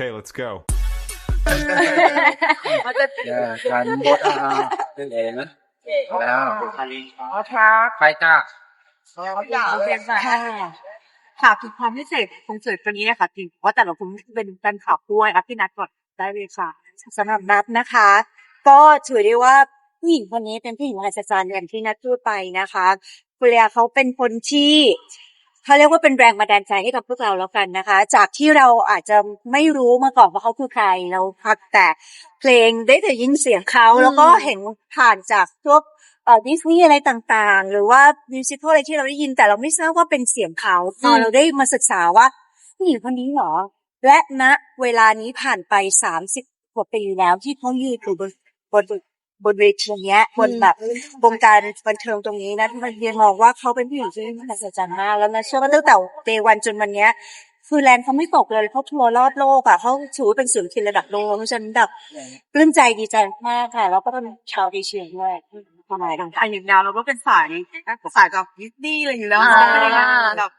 Okay, let's go. เขาจะการบดอาเป็นเองนะแล้วอันนี้เอาทักไปจ้าเขาด่าเลยค่ะค่ะคือความพิเศษคอนเสิร์ตตัวนี้นะคะจริงเพราะแต่ละคนเป็นแฟนคลับด้วยอะพี่นัทก่อนได้เลยค่ะสำหรับนับนะคะ ก็ถือได้ว่าผู้หญิงคนนี้เป็นผู้หญิงมหัศจรรย์อย่างที่นัทพูดไปนะคะคุณเลียเขาเป็นคนที่ เขาเรียกว่าเป็นแรงบันดาลใจให้กับพวกเราแล้วกันนะคะ จากที่เราอาจจะไม่รู้มาก่อนว่าเขาคือใครเราพักแต่เพลงได้แต่ยินเสียงเขาแล้วก็เห็นผ่านจากพวกเอ่อดิสนีย์อะไรต่างๆ หรือว่ามิวสิควลอะไรที่เราได้ยินแต่เราไม่ทราบว่าเป็นเสียงเขาพอเราได้มาศึกษาว่าผู้หญิงคนนี้เหรอ และณเวลานี้ผ่านไปสามสิบกว่าปีแล้วที่เขายืนอยู่บนบน บนเวทีเนี้ยบนแบบวงการบันเทิงตรงนี้นะมันเรียนมองว่าเขาเป็นผู้หญิงที่มหัศจรรย์มากแล้วนะเชื่อว่าตั้งแต่เดวันจนวันเนี้ยคือแลนด์เขาไม่ตกเลยเขาทัวร์รอบโลกอะเขาถือว่าเป็นศิลปินระดับโลกเพราะฉะนั้นแบบปลื้มใจดีใจมากค่ะ แล้วก็เป็นชาวเอเชียด้วยประมาณนั้นอันอย่างดาวเราก็เป็นสายสายกับดิสนีย์อะไรอยู่แล้วอ่าไม่ได้มาแบบ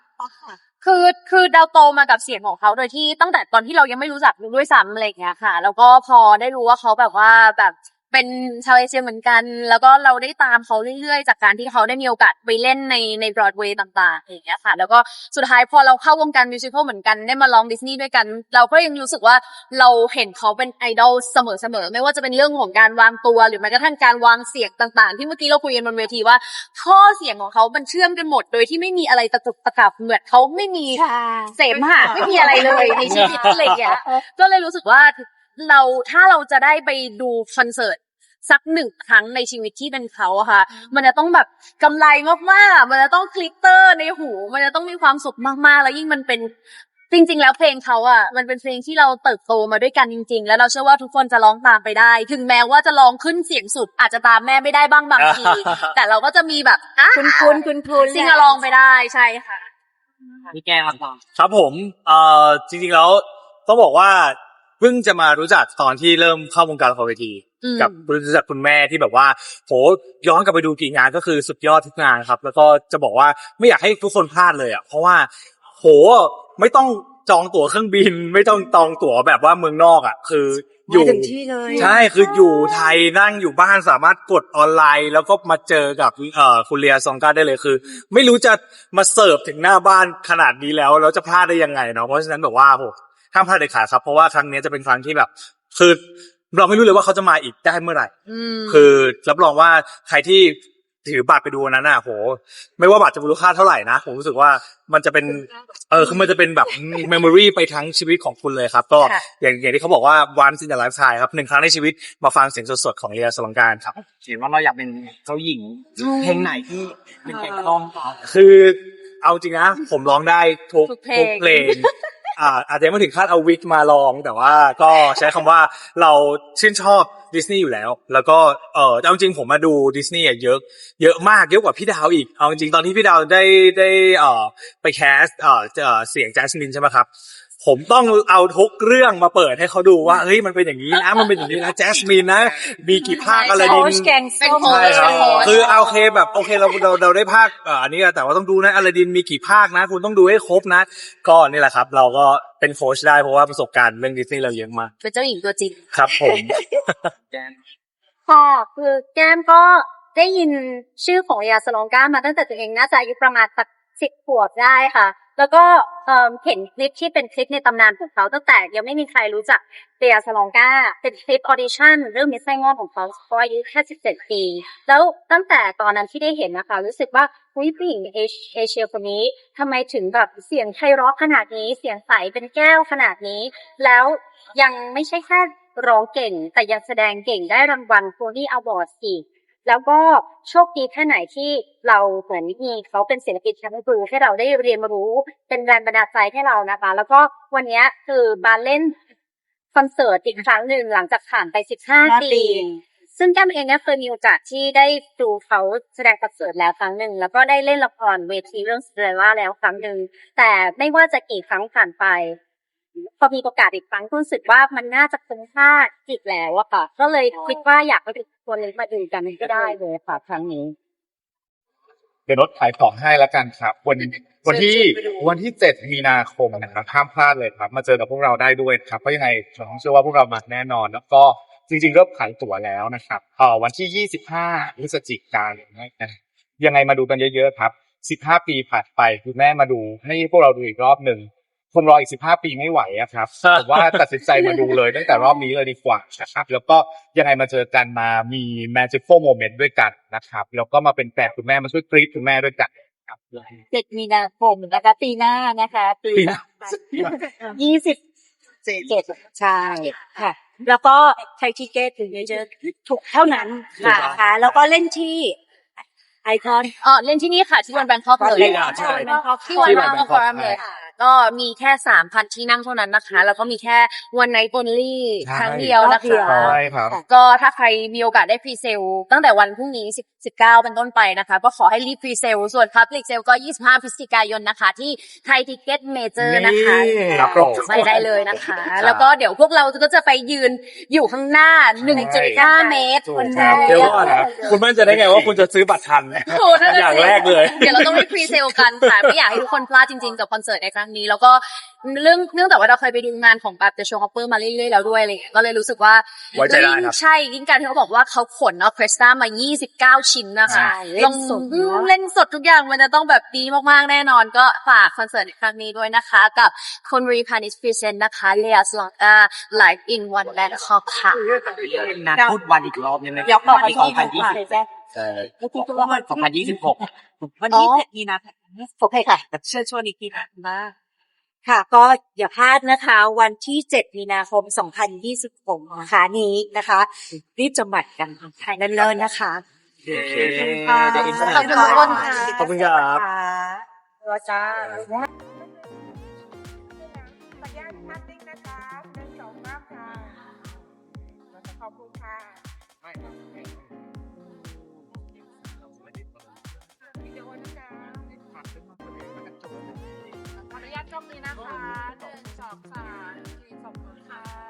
คือคือเราโตมากับเสียงของเขาโดยที่ตั้งแต่ตอนที่เรายังไม่รู้จักด้วยซ้ำอะไรอย่างเงี้ยค่ะ แล้วก็พอได้รู้ว่าเขาแบบว่าแบบ เป็นชาวเอเชียเหมือนกัน แล้วก็เราได้ตามเขาเรื่อยๆ จากการที่เขาได้มีโอกาสไปเล่นในในบรอดเวย์ต่าง ๆ อย่างเงี้ยค่ะ แล้วก็สุดท้ายพอเราเข้าวงการมิวสิควลเหมือนกันได้มาร้องดิสนีย์ด้วยกัน เราก็ยังรู้สึกว่าเราเห็นเขาเป็นไอดอลเสมอๆ ไม่ว่าจะเป็นเรื่องของการวางตัว หรือแม้กระทั่งการวางเสียงต่างๆ ที่เมื่อกี้เราคุยกันบนเวทีว่าข้อเสียงของเขามันเชื่อมกันหมด โดยที่ไม่มีอะไรตะกุกตะกักเหมือนเขาไม่มีเสมหะไม่มีอะไรเลยในชีวิตอะไรอย่างเงี้ยก็เลยรู้สึกว่า เราถ้าเราจะได้ไปดูคอนเสิร์ตสักหนึ่งครั้งในชีวิตที่เป็นเขาอะค่ะ มันจะต้องแบบกำไรมากๆ มันจะต้องคลิกเตอร์ในหู มันจะต้องมีความสุขมากๆ แล้วยิ่งมันเป็นจริง ๆ แล้วเพลงเขาอะมันเป็นเพลงที่เราเติบโตมาด้วยกันจริง ๆ แล้วเราเชื่อว่าทุกคนจะร้องตามไปได้ ถึงแม้ว่าจะร้องขึ้นเสียงสุด อาจจะตามแม่ไม่ได้บ้างบางที แต่เราก็จะมีแบบอะคุณคุณคุณคุณซิงอะลองไปได้ใช่ค่ะพี่แกครับครับผมเอ่อจริง ๆ แล้วต้องบอกว่า เพิ่งจะมารู้จักตอนที่เริ่มเข้าวงการละครเวที อืม กับรู้จักคุณแม่ที่แบบว่าโหย้อนกลับไปดูกี่งานก็คือสุดยอดทุกงานครับ แล้วก็จะบอกว่าไม่อยากให้ทุกคนพลาดเลยอะเพราะว่าโหไม่ต้องจองตั๋วเครื่องบิน ไม่ต้องจองตั๋วแบบว่าเมืองนอกอะ คืออยู่ มาถึงที่เลยใช่คืออยู่ไทยนั่งอยู่บ้านสามารถกดออนไลน์ แล้วก็มาเจอกับเอ่อคุณเลียซองกาได้เลยคือ ไม่รู้จะมาเสิร์ฟถึงหน้าบ้านขนาดนี้แล้วแล้วจะพลาดได้ยังไงเนาะเพราะฉะนั้นแบบว่าโห ห้ามพลาดเด็ดขาดครับ เพราะว่าครั้งนี้จะเป็นครั้งที่แบบ คือเราไม่รู้เลยว่าเขาจะมาอีกได้เมื่อไหร่อืมคือรับรองว่าใครที่ถือบัตรไปดูวันนั้นน่ะโห ไม่ว่าบัตรจะมูลค่าเท่าไหร่นะผมรู้สึกว่ามันจะเป็น เออคือมันจะเป็นแบบเมมโมรีไปทั้งชีวิตของคุณเลยครับ ก็ค่ะอย่างอย่างที่เขาบอกว่า once in a lifetime ครับหนึ่งครั้งในชีวิตมาฟังเสียงสดๆของเรียสลังการครับเห็นว่าเราอยากเป็นเจ้าหญิงเพลงไหนที่เป็นเพลงร้องครับคือเอาจริงนะผมร้องได้ทุกทุกเพลงทุกเพลง อ่าอาจจะไม่ถึงขั้นเอาวิกมาลอง แต่ว่าก็ใช้คำว่าเราชื่นชอบดิสนีย์อยู่แล้ว แล้วก็เออเอาจริงผมมาดูดิสนีย์เยอะ เยอะมากเยอะกว่าพี่ดาวอีก เอาจริงตอนที่พี่ดาวได้ได้เอ่อไปแคสเอ่อเอ่อเสียงแจสมินใช่ไหมครับ ผมต้องเอาทุกเรื่องมาเปิดให้เขาดูว่าเฮ้ยมันเป็นอย่างนี้นะมันเป็นอย่างนี้นะแจสมินนะ มีกี่ภาคอะไรโค้ดิชนแกงส้มเป็นโค้ใช่ครับโอ้ยคือเอาโอเคแบบโอเคเราเราเราได้ภาคเอ่ออันนี้แต่ว่าต้องดูนะอลาดินมีกี่ภาคนะ คุณต้องดูให้ครบนะ ก็นี่แหละครับ เราก็เป็นโค้ชได้เพราะว่าประสบการณ์เรื่องดิสนีย์เราเยอะมากเป็นเจ้าหญิงตัวจริงครับผมแกนค่ะคือแก้มก็ได้ยินชื่อของยาสลองก้ามาตั้งแต่ตัวเองน่าจะอายุประมาณสักสิบขวบได้ค่ะ แล้วก็เห็นคลิปที่เป็นคลิปในตำนานของเขาตั้งแต่ยังไม่มีใครรู้จักเตียสลองกาเป็นคลิปออดิชั่นเรื่องมิสไซงอนของเขาเขาอายุแค่สิบเจ็ดปี แล้วตั้งแต่ตอนนั้นที่ได้เห็นนะคะ รู้สึกว่าหุ้ยผู้หญิงเอเชียคนนี้ทำไมถึงแบบเสียงไพเราะขนาดนี้ เสียงใสเป็นแก้วขนาดนี้ แล้วยังไม่ใช่แค่ร้องเก่ง แต่ยังแสดงเก่งได้รางวัลโ o นี่อ w อร์ดอีก แล้วก็โชคดีแค่ไหนที่เราเหมือนมีเขาเป็นศิลปินแชมป์บลูให้เราได้เรียนรู้เป็นแรงบันดาลใจให้เรานะคะ แล้วก็วันเนี้ยคือมาเล่นคอนเสิร์ตอีกครั้งหนึ่งหลังจากผ่านไป 15 ปี ซึ่งแก้มเองเนี่ยเคยมีโอกาสที่ได้ดูเขาแสดงคอนเสิร์ตแล้วครั้งหนึ่ง แล้วก็ได้เล่นละครเวทีเรื่องสเตลล่าแล้วครั้งหนึ่ง แต่ไม่ว่าจะกี่ครั้งผ่านไป พอมีโอกาสอีกครั้งก็รู้สึกว่ามันน่าจะคุ้มค่าอีกแล้วอะค่ะ ก็เลยคิดว่าอยากไปเป็นคนนึงมาดูกันก็ได้เลยค่ะครั้งนี้ เดี๋ยวรถขายของให้แล้วกันครับ วันวันที่เชิญไปดูวันที่เจ็ดมีนาคมนะครับห้ามพลาดเลยครับ มาเจอกับพวกเราได้ด้วยครับเพราะยังไงผมเชื่อว่าพวกเรามาแน่นอน แล้วก็จริงๆเริ่มขายตั๋วแล้วนะครับเอ่อวันที่ยี่สิบห้าพฤศจิกายนนะยังไงมาดูกันเยอะๆครับสิบห้าปีผ่านไปคุณแม่มาดูให้พวกเราดูอีกรอบหนึ่ง คงรออีกสิบห้าปีไม่ไหวอะครับ ผมว่าตัดสินใจมาดูเลยตั้งแต่รอบนี้เลยดีกว่านะครับ แล้วก็ยังไงมาเจอกันมามี magical moment ด้วยกันนะครับ แล้วก็มาเป็นแฟนคุณแม่มาช่วยกรี๊ดคุณแม่ด้วยกันครับ เจ็ดมีนาคมนะคะปีหน้านะคะปีปีหน้า ยี่สิบเจ็ดใช่ค่ะ แล้วก็ใช้ทิเกตถึงจะถูกเท่านั้นนะคะแล้วก็เล่นที่ไอคอนอ๋อเล่นที่นี่ค่ะ ที่วันแบงคอกเลยเล่นอะใช่ที่วันที่แบวันงคอก Bangkok เลยค่ะ ก็มีแค่สามพันที่นั่งเท่านั้นนะคะ แล้วก็มีแค่วันไนท์บนลี่ใช่ ครั้งเดียวนะรอบเดียวคะใช่ครับ ก็ถ้าใครมีโอกาสได้พรีเซลตั้งแต่วันพรุ่งนี้10 19 เป็นต้นไปนะคะ ก็ขอให้รีบพรีเซลส่วน Public Sale ก็ 25พฤศจิกายนนะคะ ที่ไทยทิเก็ตเมเจอร์นะคะครับผมไปได้เลยนะคะแล้วก็เดี๋ยวพวกเราก็จะไปยืนอยู่ข้างหน้า 1.5 เมตรถูกคนครับเดีเดี๋ยยววก่อนนะคุณมั่นใจะได้ไงว่าคุณจะซื้อบัตรทันโอ้นั่นน่ะสิอย่างแรกเลย เดี๋ยวเราต้องไปพรีเซลกันค่ะไม่อยากให้ทุกคนพลาดจริงๆกับคอนเสิร์ตในครั้งนี้ แล้วก็เรื่องเนื่องจากว่าเราเคยไปดูงานของแบบ The Show Hopper มาเรื่อยๆแล้วด้วยอะไรอย่างเงี้ยก็เลยรู้สึกว่าไว้ใจได้ครับ ยิ่งใช่ยิ่งการที่เขาบอกว่าเขาขนเอาเพรสต้ามา 29 ชิ้นนะคะใช่เล่นสดอืมเนอะเล่นสดทุกอย่างมันจะต้องแบบดีมากๆแน่นอน ก็ฝากคอนเสิร์ตในครั้งนี้ด้วยนะคะ กับคนรีพานิสพรีเซนต์นะคะเลียสลองกาไลฟ์อินวันแบงคอกค่ะนัดพูดวันอีกรอบนึงนะเดี๋ยวก่อนปีสองพันยี่สิบใช่สองพันยี่สิบหกวันที่เจ็ดมีนาคม โอเคค่ะ เชิญชวนอีกทีนะค่ะ ก็อย่าพลาดนะคะ วันที่ 7 มีนาคม 2026นะคะนี้นะคะ รีบจำบัตรกันภายในเลินนะคะ โอเคค่ะได้อินเสิร์ตขอบคุณทุกคนค่ะ ขอบคุณครับ รอจ้าสัญญาณภาพนิ่งนะคะหนึ่งสองสามค่ะขอบคุณค่ะ นี้นะคะเดินงสองสามสี่สองค่ะ